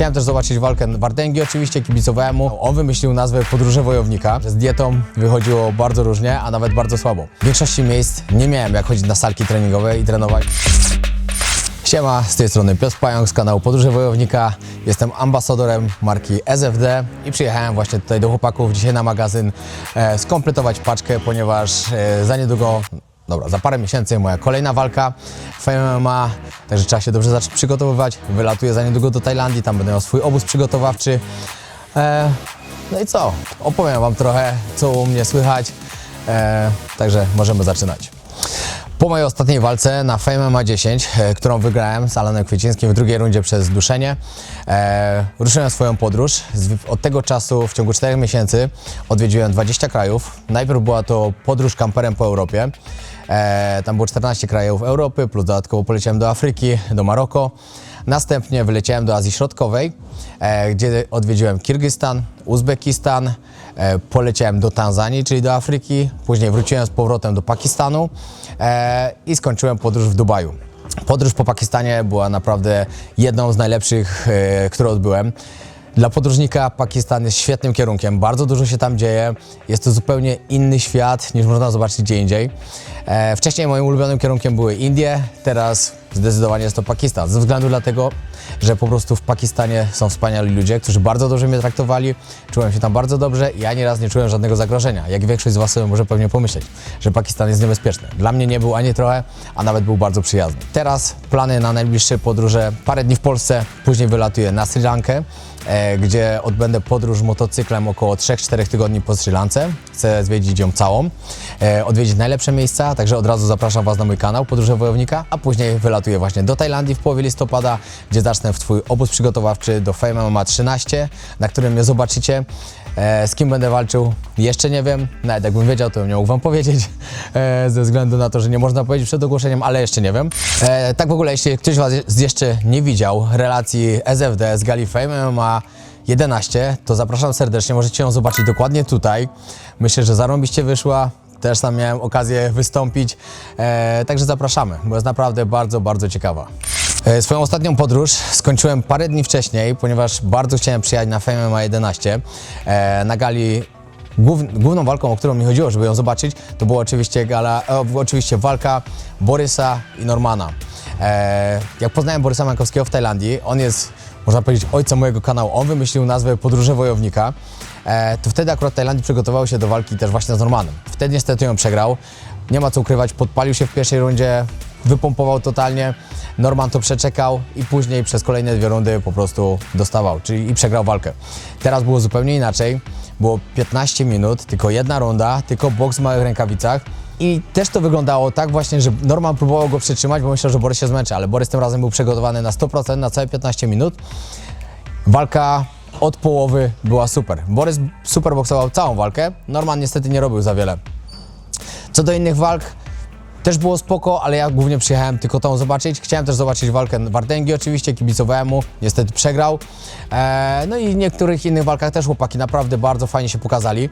Chciałem też zobaczyć walkę Wardęgi, oczywiście kibicowałem mu. On wymyślił nazwę Podróże Wojownika. Z dietą wychodziło bardzo różnie, a nawet bardzo słabo. W większości miejsc nie miałem jak chodzić na salki treningowe i trenować. Siema, z tej strony Piotr Pająk z kanału Podróże Wojownika. Jestem ambasadorem marki SFD i przyjechałem właśnie tutaj do chłopaków dzisiaj na magazyn e, skompletować paczkę, ponieważ e, za niedługo, dobra, za parę miesięcy moja kolejna walka w MMA, także trzeba się dobrze zacząć przygotowywać. Wylatuję za niedługo do Tajlandii, tam będę miał swój obóz przygotowawczy. E, no i co? Opowiem Wam trochę, co u mnie słychać, e, także możemy zaczynać. Po mojej ostatniej walce na Fame MMA 10, e, którą wygrałem z Alanem Kwiecińskim w drugiej rundzie przez duszenie, e, ruszyłem swoją podróż. Od tego czasu w ciągu 4 miesięcy odwiedziłem 20 krajów. Najpierw była to podróż kamperem po Europie. E, tam było 14 krajów Europy, plus dodatkowo poleciałem do Afryki, do Maroko. Następnie wyleciałem do Azji Środkowej, e, gdzie odwiedziłem Kirgistan, Uzbekistan, poleciałem do Tanzanii, czyli do Afryki, później wróciłem z powrotem do Pakistanu e, i skończyłem podróż w Dubaju. Podróż po Pakistanie była naprawdę jedną z najlepszych, e, które odbyłem. Dla podróżnika Pakistan jest świetnym kierunkiem, bardzo dużo się tam dzieje, jest to zupełnie inny świat niż można zobaczyć gdzie indziej. E, wcześniej moim ulubionym kierunkiem były Indie, teraz zdecydowanie jest to Pakistan, ze względu dlatego, że po prostu w Pakistanie są wspaniali ludzie, którzy bardzo dobrze mnie traktowali, czułem się tam bardzo dobrze i ani raz nie czułem żadnego zagrożenia, jak większość z Was sobie może pewnie pomyśleć, że Pakistan jest niebezpieczny. Dla mnie nie był ani trochę, a nawet był bardzo przyjazny. Teraz plany na najbliższe podróże, parę dni w Polsce, później wylatuję na Sri Lankę, e, gdzie odbędę podróż motocyklem około 3-4 tygodni po Sri Lance. Chcę zwiedzić ją całą, e, odwiedzić najlepsze miejsca, także od razu zapraszam Was na mój kanał Podróże Wojownika, a później wylatuję właśnie do Tajlandii w połowie listopada, gdzie zacznę w Twój obóz przygotowawczy do Fame MMA 13, na którym mnie zobaczycie. E, z kim będę walczył, jeszcze nie wiem. Nawet jakbym wiedział, to bym nie mógł Wam powiedzieć, e, ze względu na to, że nie można powiedzieć przed ogłoszeniem, ale jeszcze nie wiem. E, tak w ogóle, jeśli ktoś Was jeszcze nie widział relacji SFD z Gali Fame MMA 11, to zapraszam serdecznie, możecie ją zobaczyć dokładnie tutaj. Myślę, że zarąbiście wyszła. Też tam miałem okazję wystąpić, e, także zapraszamy, bo jest naprawdę bardzo, bardzo ciekawa. E, Swoją ostatnią podróż skończyłem parę dni wcześniej, ponieważ bardzo chciałem przyjechać na Fame MMA 11. E, na gali głów, główną walką, o którą mi chodziło, żeby ją zobaczyć, to była oczywiście, gala, e, oczywiście walka Borysa i Normana. E, jak poznałem Borysa Mankowskiego w Tajlandii, on jest, można powiedzieć, ojcem mojego kanału. On wymyślił nazwę Podróże Wojownika. E, to wtedy akurat Tajlandii przygotował się do walki też właśnie z Normanem. Wtedy niestety ją przegrał. Nie ma co ukrywać, podpalił się w pierwszej rundzie, wypompował totalnie. Norman to przeczekał i później przez kolejne dwie rundy po prostu dostawał, czyli i przegrał walkę. Teraz było zupełnie inaczej. Było 15 minut, tylko jedna runda, tylko boks w małych rękawicach. I też to wyglądało tak właśnie, że Norman próbował go przytrzymać, bo myślał, że Borys się zmęczy, ale Borys tym razem był przygotowany na 100% na całe 15 minut. Walka od połowy była super. Borys super boksował całą walkę, Norman niestety nie robił za wiele. Co do innych walk, też było spoko, ale ja głównie przyjechałem tylko tą zobaczyć. Chciałem też zobaczyć walkę Wardęgi oczywiście, kibicowałem mu, niestety przegrał. E, no i w niektórych innych walkach też chłopaki naprawdę bardzo fajnie się pokazali.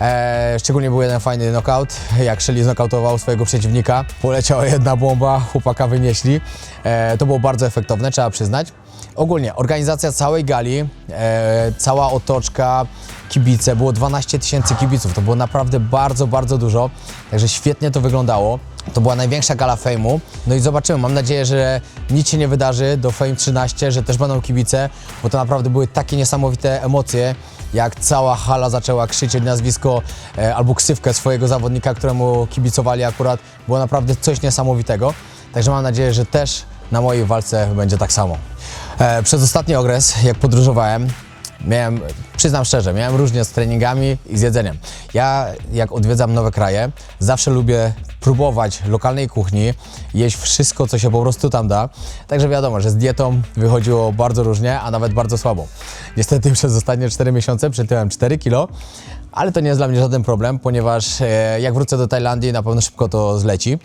E, szczególnie był jeden fajny knockout, jak Shelly znokautował swojego przeciwnika. Poleciała jedna bomba, chłopaka wynieśli. E, to było bardzo efektowne, trzeba przyznać. Ogólnie organizacja całej gali, e, cała otoczka, kibice, było 12 tysięcy kibiców, to było naprawdę bardzo, bardzo dużo, także świetnie to wyglądało. To była największa gala fejmu, no i zobaczymy, mam nadzieję, że nic się nie wydarzy do Fame 13, że też będą kibice, bo to naprawdę były takie niesamowite emocje, jak cała hala zaczęła krzyczeć nazwisko e, albo ksywkę swojego zawodnika, któremu kibicowali akurat, było naprawdę coś niesamowitego, także mam nadzieję, że też na mojej walce będzie tak samo. E, przez ostatni okres, jak podróżowałem, miałem, przyznam szczerze, miałem różnie z treningami i z jedzeniem. Ja, jak odwiedzam nowe kraje, zawsze lubię próbować lokalnej kuchni, jeść wszystko, co się po prostu tam da. Także wiadomo, że z dietą wychodziło bardzo różnie, a nawet bardzo słabo. Niestety przez ostatnie 4 miesiące przytyłem 4 kilo, ale to nie jest dla mnie żaden problem, ponieważ e, jak wrócę do Tajlandii, na pewno szybko to zleci.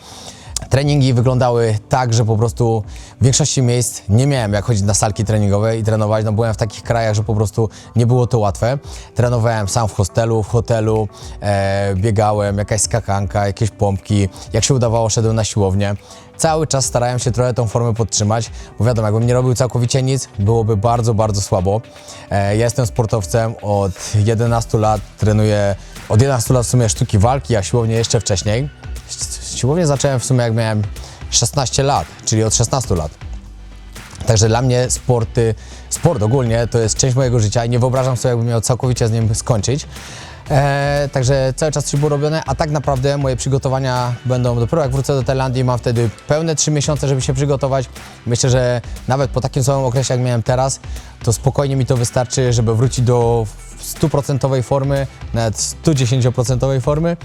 Treningi wyglądały tak, że po prostu w większości miejsc nie miałem jak chodzić na salki treningowe i trenować. No byłem w takich krajach, że po prostu nie było to łatwe. Trenowałem sam w hostelu, w hotelu, e, biegałem, jakaś skakanka, jakieś pompki. Jak się udawało, szedłem na siłownię. Cały czas starałem się trochę tą formę podtrzymać, bo wiadomo, jakbym nie robił całkowicie nic, byłoby bardzo, bardzo słabo. E, ja jestem sportowcem od 11 lat, trenuję od 11 lat w sumie sztuki walki, a siłownię jeszcze wcześniej. Siłownię zacząłem w sumie jak miałem 16 lat, czyli od 16 lat. Także dla mnie sporty, sport ogólnie to jest część mojego życia i nie wyobrażam sobie, jakbym miał całkowicie z nim skończyć. E, także cały czas coś było robione, a tak naprawdę moje przygotowania będą dopiero jak wrócę do Tajlandii, mam wtedy pełne 3 miesiące, żeby się przygotować. Myślę, że nawet po takim samym okresie, jak miałem teraz, to spokojnie mi to wystarczy, żeby wrócić do stuprocentowej formy, nawet 110% formy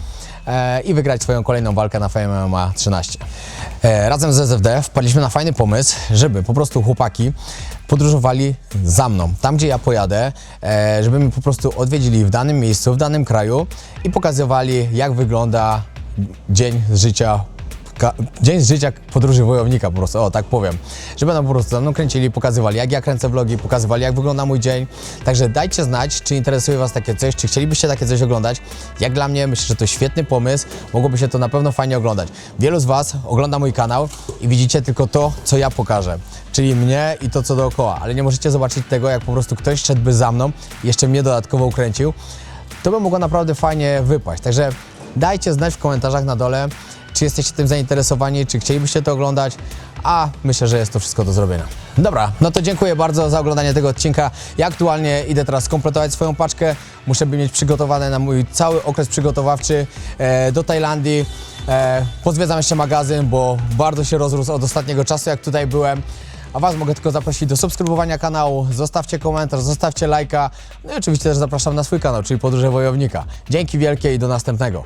e, i wygrać swoją kolejną walkę na Fame MMA 13. E, razem z SFD wpadliśmy na fajny pomysł, żeby po prostu chłopaki podróżowali za mną, tam gdzie ja pojadę, e, żeby mnie po prostu odwiedzili w danym miejscu, w danym kraju i pokazywali jak wygląda dzień życia dzień z życia podróży wojownika po prostu, o tak powiem. Że będą po prostu za mną kręcili, pokazywali jak ja kręcę vlogi, pokazywali jak wygląda mój dzień. Także dajcie znać, czy interesuje Was takie coś, czy chcielibyście takie coś oglądać. Jak dla mnie myślę, że to świetny pomysł, mogłoby się to na pewno fajnie oglądać. Wielu z Was ogląda mój kanał i widzicie tylko to, co ja pokażę. Czyli mnie i to, co dookoła, ale nie możecie zobaczyć tego, jak po prostu ktoś szedłby za mną i jeszcze mnie dodatkowo ukręcił. To by mogło naprawdę fajnie wypaść. Także dajcie znać w komentarzach na dole, czy jesteście tym zainteresowani, czy chcielibyście to oglądać, a myślę, że jest to wszystko do zrobienia. Dobra, no to dziękuję bardzo za oglądanie tego odcinka. Ja aktualnie idę teraz skompletować swoją paczkę. Muszę by mieć przygotowane na mój cały okres przygotowawczy e, do Tajlandii. E, pozwiedzam jeszcze magazyn, bo bardzo się rozrósł od ostatniego czasu, jak tutaj byłem. A Was mogę tylko zaprosić do subskrybowania kanału, zostawcie komentarz, zostawcie lajka. No i oczywiście też zapraszam na swój kanał, czyli Podróże Wojownika. Dzięki wielkie i do następnego.